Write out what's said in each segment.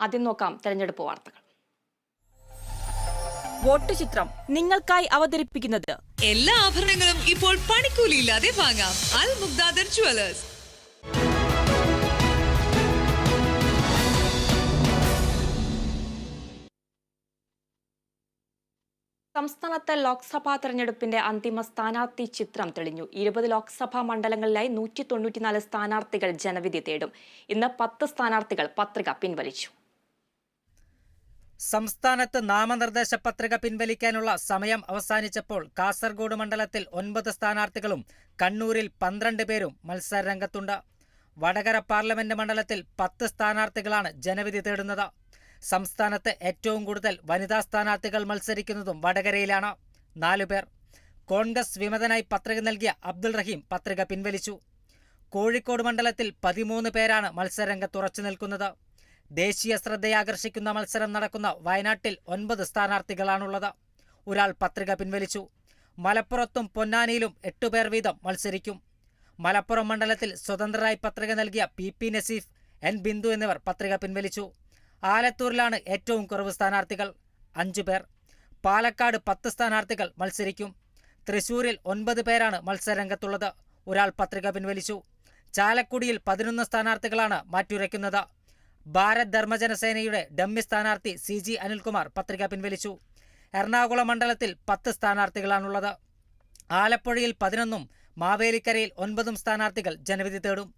ആദ്യം നോക്കാം തെരഞ്ഞെടുപ്പ് വാർത്തകൾ. വോട്ട് ചിത്രം നിങ്ങൾക്കായി അവതരിപ്പിക്കുന്നത്. എല്ലാ ആഭരണങ്ങളും ഇപ്പോൾ പണിക്കൂലിയില്ലാതെ വാങ്ങാം. അൽ മുഗ്ദാദർ ജുവലേഴ്സ് സംസ്ഥാനത്ത് ലോക്സഭാ തെരഞ്ഞെടുപ്പിന്റെ അന്തിമ സ്ഥാനാർത്ഥി ചിത്രം തെളിഞ്ഞു. ഇരുപത് ലോക്സഭാ മണ്ഡലങ്ങളിലായി നൂറ്റി തൊണ്ണൂറ്റിനാല് സ്ഥാനാർത്ഥികൾ ജനവിധി തേടും. ഇന്ന് പത്ത് സ്ഥാനാർത്ഥികൾ പത്രിക പിൻവലിച്ചു. സംസ്ഥാനത്ത് നാമനിർദ്ദേശ പത്രിക പിൻവലിക്കാനുള്ള സമയം അവസാനിച്ചപ്പോൾ കാസർഗോഡ് മണ്ഡലത്തിൽ ഒൻപത് സ്ഥാനാർത്ഥികളും കണ്ണൂരിൽ പന്ത്രണ്ട് പേരും മത്സരരംഗത്തുണ്ട്. വടകര പാർലമെന്റ് മണ്ഡലത്തിൽ പത്ത് സ്ഥാനാർത്ഥികളാണ് ജനവിധി തേടുന്നത്. സംസ്ഥാനത്ത് ഏറ്റവും കൂടുതൽ വനിതാ സ്ഥാനാർത്ഥികൾ മത്സരിക്കുന്നതും വടകരയിലാണ്. നാലുപേർ കോൺഗ്രസ് വിമതനായി പത്രിക നൽകിയ അബ്ദുൾ റഹീം പത്രിക പിൻവലിച്ചു. കോഴിക്കോട് മണ്ഡലത്തിൽ പതിമൂന്ന് പേരാണ് മത്സരരംഗത്തുറച്ചു നിൽക്കുന്നത്. ദേശീയ ശ്രദ്ധയാകർഷിക്കുന്ന മത്സരം നടക്കുന്ന വയനാട്ടിൽ ഒൻപത് സ്ഥാനാർത്ഥികളാണുള്ളത്. ഒരാൾ പത്രിക പിൻവലിച്ചു. മലപ്പുറത്തും പൊന്നാനിയിലും എട്ടുപേർ വീതം മത്സരിക്കും. മലപ്പുറം മണ്ഡലത്തിൽ സ്വതന്ത്രരായി പത്രിക നൽകിയ P P Naseef N Bindu എന്നിവർ പത്രിക പിൻവലിച്ചു. ആലത്തൂരിലാണ് ഏറ്റവും കുറവ് സ്ഥാനാർത്ഥികൾ. അഞ്ചു പേർ. പാലക്കാട് പത്ത് സ്ഥാനാർത്ഥികൾ മത്സരിക്കും. തൃശൂരിൽ ഒൻപത് പേരാണ് മത്സരരംഗത്തുള്ളത്. ഒരാൾ പത്രിക പിൻവലിച്ചു. ചാലക്കുടിയിൽ പതിനൊന്ന് സ്ഥാനാർത്ഥികളാണ് മാറ്റുരയ്ക്കുന്നത്. ഭാരത് ധർമ്മജനസേനയുടെ ഡമ്മി സ്ഥാനാർത്ഥി സി ജി അനിൽകുമാർ പത്രിക പിൻവലിച്ചു. എറണാകുളം മണ്ഡലത്തിൽ പത്ത് സ്ഥാനാർത്ഥികളാണുള്ളത്. ആലപ്പുഴയിൽ പതിനൊന്നും മാവേലിക്കരയിൽ ഒൻപതും സ്ഥാനാർത്ഥികൾ ജനവിധി തേടും.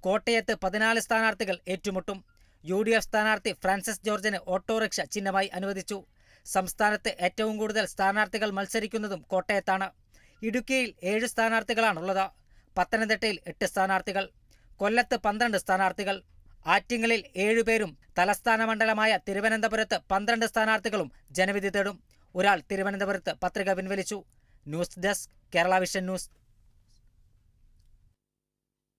കോട്ടയത്ത് പതിനാല് സ്ഥാനാർത്ഥികൾ ഏറ്റുമുട്ടും. യു ഡി എഫ് സ്ഥാനാർത്ഥി ഫ്രാൻസിസ് ജോർജിന് ഓട്ടോറിക്ഷ ചിഹ്നമായി അനുവദിച്ചു. സംസ്ഥാനത്ത് ഏറ്റവും കൂടുതൽ സ്ഥാനാർത്ഥികൾ മത്സരിക്കുന്നതും കോട്ടയത്താണ്. ഇടുക്കിയിൽ ഏഴ് സ്ഥാനാർത്ഥികളാണുള്ളത്. പത്തനംതിട്ടയിൽ എട്ട് സ്ഥാനാർത്ഥികൾ. കൊല്ലത്ത് പന്ത്രണ്ട് സ്ഥാനാർത്ഥികൾ. ആറ്റിങ്ങലിൽ ഏഴുപേരും തലസ്ഥാന മണ്ഡലമായ തിരുവനന്തപുരത്ത് പന്ത്രണ്ട് സ്ഥാനാർത്ഥികളും ജനവിധി തേടും. ഒരാൾ തിരുവനന്തപുരത്ത് പത്രിക പിൻവലിച്ചു. News desk Kerala vision news.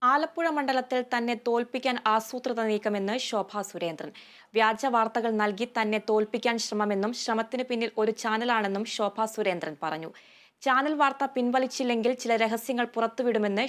Alappuzha മണ്ഡലത്തിൽ തന്നെ തോൽപ്പിക്കാൻ ആസൂത്രിത നീക്കമെന്ന് ശോഭ സുരേന്ദ്രൻ. വ്യാജ വാർത്തകൾ നൽകി തന്നെ തോൽപ്പിക്കാൻ ശ്രമമെന്നും ശ്രമത്തിന് പിന്നിൽ ഒരു ചാനലാണെന്നും ശോഭ സുരേന്ദ്രൻ പറഞ്ഞു. ചാനൽ വാർത്ത പിൻവലിച്ചില്ലെങ്കിൽ ചില രഹസ്യങ്ങൾ പുറത്തുവിടുമെന്ന്